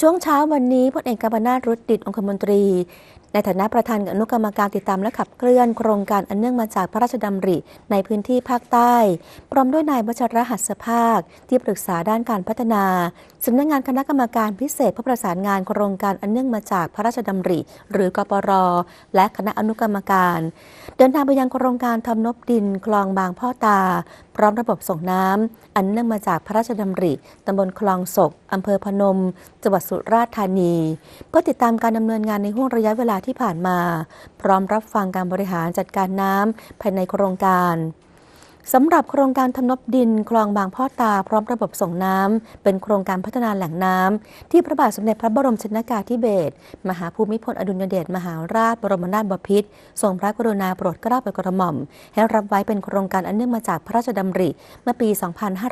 ช่วงเช้าวันนี้พลเอกกบนาถรุดดิตองคมนตรี ในฐานะประธานอนุกรรมการติดตามและขับเคลื่อนโครงการอันเนื่องมาจากพระราชดำริในพื้นที่ภาคใต้ พร้อมด้วยนายวัชรหัสภาค ที่ปรึกษาด้านการพัฒนาสำนักงงานคณะกรรมการพิเศษเพื่อประสานงานโครงการอันเนื่องมาจากพระราชดำริ หรือกปร และคณะอนุกรรมการ เดินทางไปยังโครงการทำนบดินคลองบางพ่อตา พร้อมระบบส่งน้ำอันเนื่องมาจากพระราชดำริตำบลคลองศกอำเภอพนม จังหวัดสุราษฎร์ธานี เพื่อติดตามการดำเนินงานในห่วงระยะเวลาที่ผ่านมา พร้อมรับฟังการบริหารจัดการน้ำภายในโครงการสำหรับโครงการทำนบดินคลองบางพ่อตาพร้อมระบบส่งน้ำ เป็นโครงการพัฒนาแหล่งน้ำ ที่พระบาทสมเด็จพระบรมชนกาธิเบศรมหาภูมิพลอดุลยเดชมหาราชบรมนาถบพิตรทรงพระกรุณาโปรดเกล้าโปรดกระหม่อม ให้รับไว้เป็นโครงการอันเนื่องมาจากพระราชดำริเมื่อปี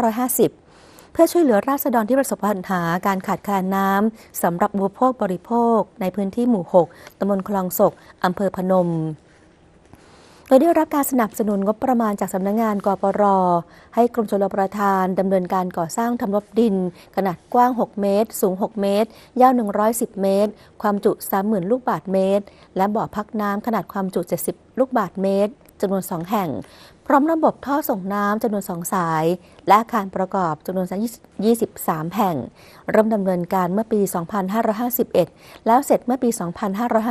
2550 เพื่อช่วยเหลือราษฎรที่ประสบปัญหาการขาดแคลนน้ำสำหรับบุโภคบริโภค ในพื้นที่หมู่ 6ตำบลคลองศกอำเภอพนมโดยได้รับการสนับสนุนงบประมาณจากสำนักงงานกปร ให้กรมชลประทานดำเนินการก่อสร้างทำรบดิน ขนาดกว้าง 6 เมตร สูง 6 เมตร ยาว 110 เมตร ความจุ 30,000 ลูกบาทเมตร และบ่อพักน้ำขนาดความจุ 70 ลูกบาทเมตร จำนวน 2 แห่ง พร้อมระบบท่อส่งน้ำจำนวน 2 สาย และอาคารประกอบจำนวน 23 แห่ง เริ่มดำเนินการเมื่อปี 2551 แล้วเสร็จเมื่อปี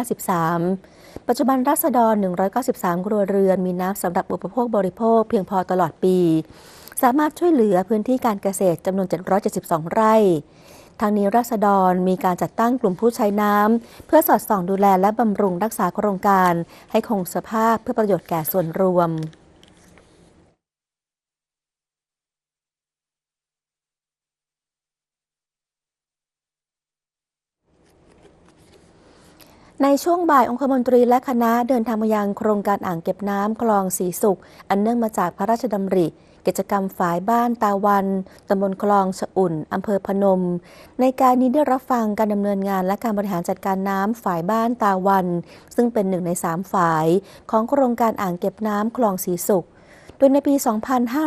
2553 ปัจจุบันรัษฎร 193 ครัวเรือนมีน้ำสำหรับอุปโภคบริโภคเพียงพอตลอดปี สามารถช่วยเหลือพื้นที่การเกษตรจำนวน 772 ไร่ ทางนี้รัษฎรมีการจัดตั้งกลุ่มผู้ใช้น้ำ เพื่อสอดส่องดูแลและบำรุงรักษาโครงการ ให้คงสภาพเพื่อประโยชน์แก่ส่วนรวมในช่วงบ่ายองคมนตรีและคณะเดินทางมายังโครงการอ่างเก็บน้ำคลองสีสุข อันเนื่องมาจากพระราชดำริ กิจกรรมฝายบ้านตาวันตำบลคลองชะอุ่นอำเภอพนม ในการนี้ได้รับฟังการดำเนินงานและการบริหารจัดการน้ำฝายบ้านตาวัน ซึ่งเป็นหนึ่งในสามฝาย ของโครงการอ่างเก็บน้ำคลองสีสุข โดยในปี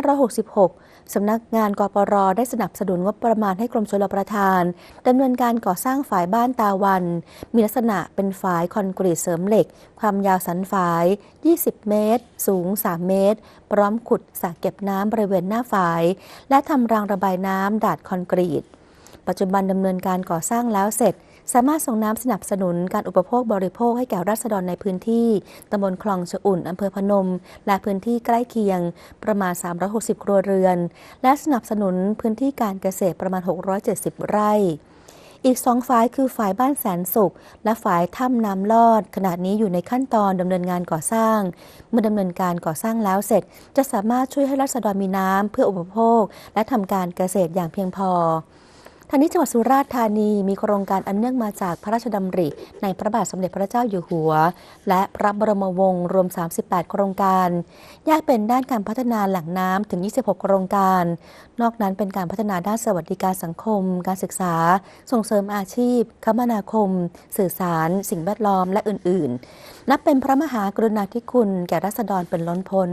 2566 สำนักงานกปรได้สนับสนุนงบประมาณให้กรมชลประทานดำเนินการก่อสร้างฝายบ้านตาวัน มีลักษณะเป็นฝายคอนกรีตเสริมเหล็ก ความยาวสันฝาย 20 เมตร สูง 3 เมตร พร้อมขุดสระเก็บน้ำบริเวณหน้าฝาย และทำรางระบายน้ำดาดคอนกรีต ปัจจุบันดำเนินการก่อสร้างแล้วเสร็จ สามารถส่งน้ำสนับสนุนการอุปโภคบริโภคให้แก่ราษฎรในพื้นที่ตำบลคลองชอุ่นอำเภอพนม และพื้นที่ใกล้เคียงประมาณ 360 ครัวเรือน และสนับสนุนพื้นที่การเกษตรประมาณ 670 ไร่อีกสองฝ่ายคือฝ่ายบ้านแสนสุข และฝ่ายถ้ำน้ำลอด ขณะนี้อยู่ในขั้นตอนดำเนินงานก่อสร้าง เมื่อดำเนินการก่อสร้างแล้วเสร็จ จะสามารถช่วยให้รัษฎรมีน้ำเพื่ออุปโภค และทำการเกษตรอย่างเพียงพอ ทางนี้จังหวัดสุราษฎร์ธานีมีโครงการอันเนื่องมาจากพระราชดำริ ในพระบาทสมเด็จพระเจ้าอยู่หัว และพระบรมวงศ์รวม 38 โครงการ แยกเป็นด้านการพัฒนาแหล่งน้ำถึง 26 โครงการ นอกนั้นเป็นการพัฒนาด้านสวัสดิการสังคม การศึกษา ส่งเสริมอาชีพ คมนาคม สื่อสาร สิ่งแวดล้อมและอื่น ๆ นับเป็นพระมหากรุณาธิคุณแก่รัษฎรเป็นล้นพ้น